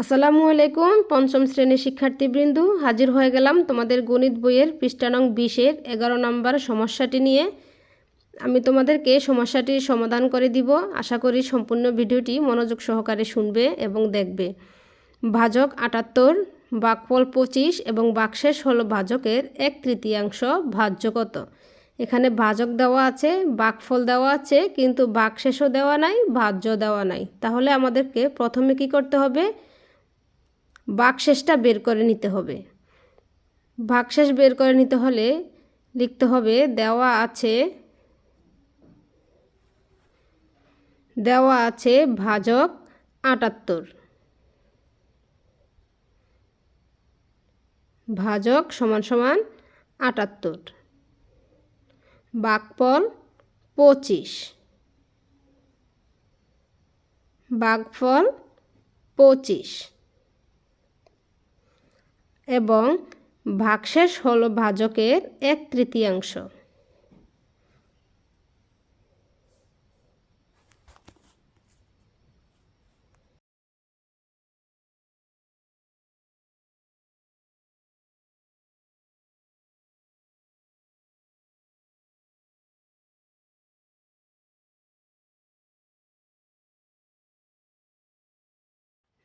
আসসালামু আলাইকুম, পঞ্চম শ্রেণির শিক্ষার্থীবৃন্দ, হাজির হয়ে গেলাম তোমাদের গণিত বইয়ের পৃষ্ঠা নং বিশের এগারো নম্বর সমস্যাটি নিয়ে। আমি তোমাদেরকে সমস্যাটির সমাধান করে দিব। আশা করি সম্পূর্ণ ভিডিওটি মনোযোগ সহকারে শুনবে এবং দেখবে। ভাজক আটাত্তর, বাকফল পঁচিশ এবং বাকশেষ হলো ভাজকের এক তৃতীয়াংশ ভাজ্য কত এখানে ভাজক দেওয়া আছে, বাকফল দেওয়া আছে, কিন্তু বাকশেষও দেওয়া নাই, ভাজ্য দেওয়া নাই। তাহলে আমাদেরকে প্রথমে কি করতে হবে? বাকশেষটা বের করে নিতে হবে। ভাগশেষ বের করে নিতে হলে লিখতে হবে, দেওয়া আছে দেওয়া আছে ভাজক আটাত্তর। ভাজক সমান সমান আটাত্তর। বাকফল পঁচিশ। বাঘফল পঁচিশ। এবং ভাগশেষ হল ভাজকের এক তৃতীয়াংশ।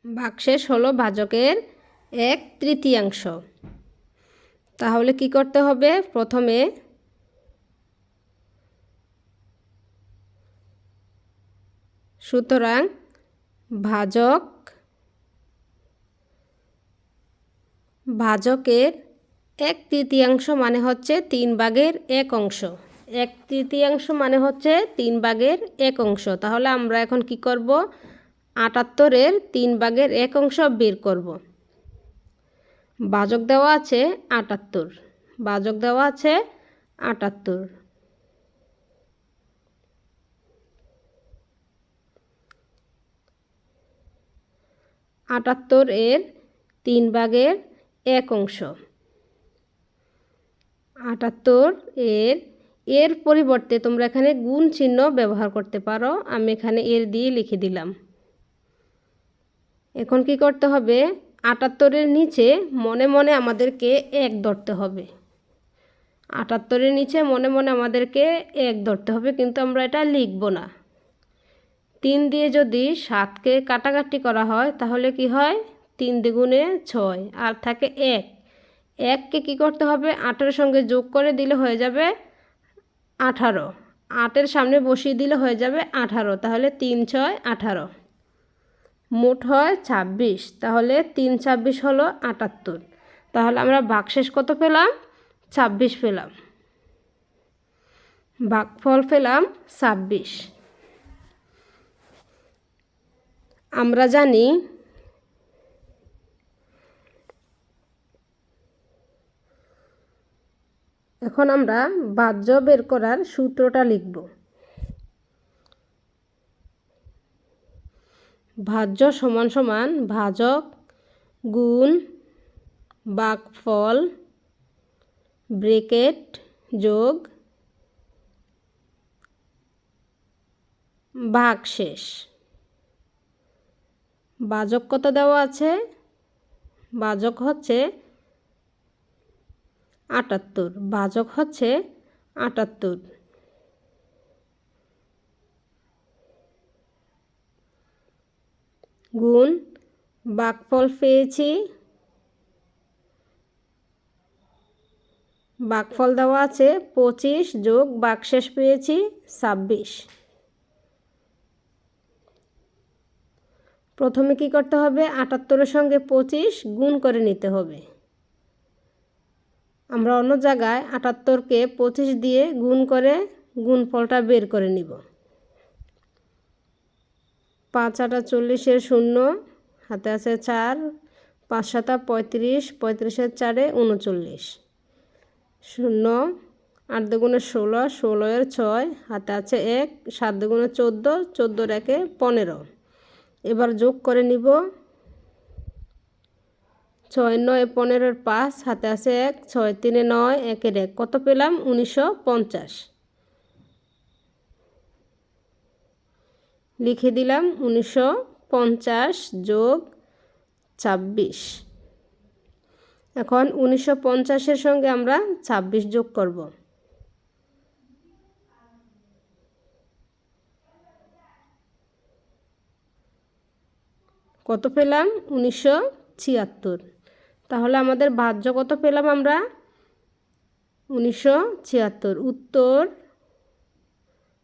ভাগশেষ হলো ভাজকের এক তৃতীয়াংশ। তাহলে কি করতে হবে? প্রথমে সুতরাং ভাজক, ভাজকের এক তৃতীয়াংশ মানে হচ্ছে তিন ভাগের এক অংশ। এক তৃতীয়াংশ মানে হচ্ছে তিন ভাগের এক অংশ। তাহলে আমরা এখন কি করব? আটাত্তরের তিন ভাগের এক অংশ বের করব। বাজক দেওয়া আছে আটাত্তর। বাজক দেওয়া আছে আটাত্তর। আটাত্তর এর তিন ভাগের এক অংশ। আটাত্তর এর এর পরিবর্তে তোমরা এখানে গুণ চিহ্ন ব্যবহার করতে পারো। আমি এখানে এর দিয়ে লিখে দিলাম। এখন কি করতে হবে? আটাত্তরের নিচে মনে মনে আমাদেরকে এক ধরতে হবে। আটাত্তরের নিচে মনে মনে আমাদেরকে এক ধরতে হবে, কিন্তু আমরা এটা লিখব না। তিন দিয়ে যদি সাতকে কাটাকাটি করা হয়, তাহলে কি হয়? তিন দ্বিগুণে ছয়, আর থাকে এক। এককে কি করতে হবে? আটের সঙ্গে যোগ করে দিলে হয়ে যাবে আঠারো। আটের সামনে বসিয়ে দিলে হয়ে যাবে আঠারো, তাহলে তিন, ছয়, আঠারো। মোট হয় ছাব্বিশ, তাহলে তিন ছাব্বিশ হলো আটাত্তর। তাহলে আমরা বাকশেষ কত পেলাম? ছাব্বিশ পেলাম। বাকফল পেলাম ছাব্বিশ। আমরা জানি এখন আমরা বাহ্য বের করার সূত্রটা লিখব। ভাজ্য সমান সমান ভাজক গুণ বাকফল ব্রেকেট যোগ ভাগশেষ। বাজক কত দেওয়া আছে? বাজক হচ্ছে আটাত্তর। বাজক হচ্ছে আটাত্তর। গুণ বাকফল পেয়েছি। বাকফল দেওয়া আছে পঁচিশ যোগ বাকশেষ পেয়েছি ছাব্বিশ। প্রথমে কি করতে হবে? আটাত্তরের সঙ্গে পঁচিশ গুণ করে নিতে হবে। আমরা অন্য জায়গায় আটাত্তরকে পঁচিশ দিয়ে গুণ করে গুণফলটা বের করে নিব। পাঁচ আটা চল্লিশের শূন্য, হাতে আছে চার, পাঁচ সাতা পঁয়ত্রিশ, পঁয়ত্রিশের চারে উনচল্লিশ। শূন্য, আট দুগুণে ষোলো, ষোলোয়ের ছয়, হাতে আছে এক, সাত দুগুণে চোদ্দ, চোদ্দোর একে পনেরো। এবার যোগ করে নিব। ছয় নয় পনেরোর পাঁচ, হাতে আছে এক, ছয় তিনে নয়, একের এক। কত পেলাম? উনিশশো পঞ্চাশ। লিখে দিলাম উনিশশো পঞ্চাশ যোগ ছাব্বিশ। এখন উনিশশো পঞ্চাশের সঙ্গে আমরা ছাব্বিশ যোগ করব। কত পেলাম? উনিশশো ছিয়াত্তর। তাহলে আমাদের বাহ্য কত পেলাম আমরা? উনিশশো ছিয়াত্তর। উত্তর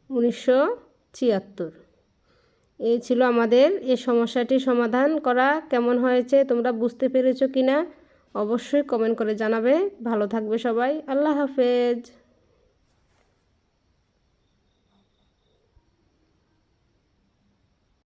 উনিশশো ছিয়াত্তর। এই ছিল আমাদের এই সমস্যাটি সমাধান করা, কেমন হয়েছে, তোমরা বুঝতে পেরেছ কি না অবশ্যই কমেন্ট করে জানাবে। ভালো থাকবে সবাই। আল্লাহ হাফেজ।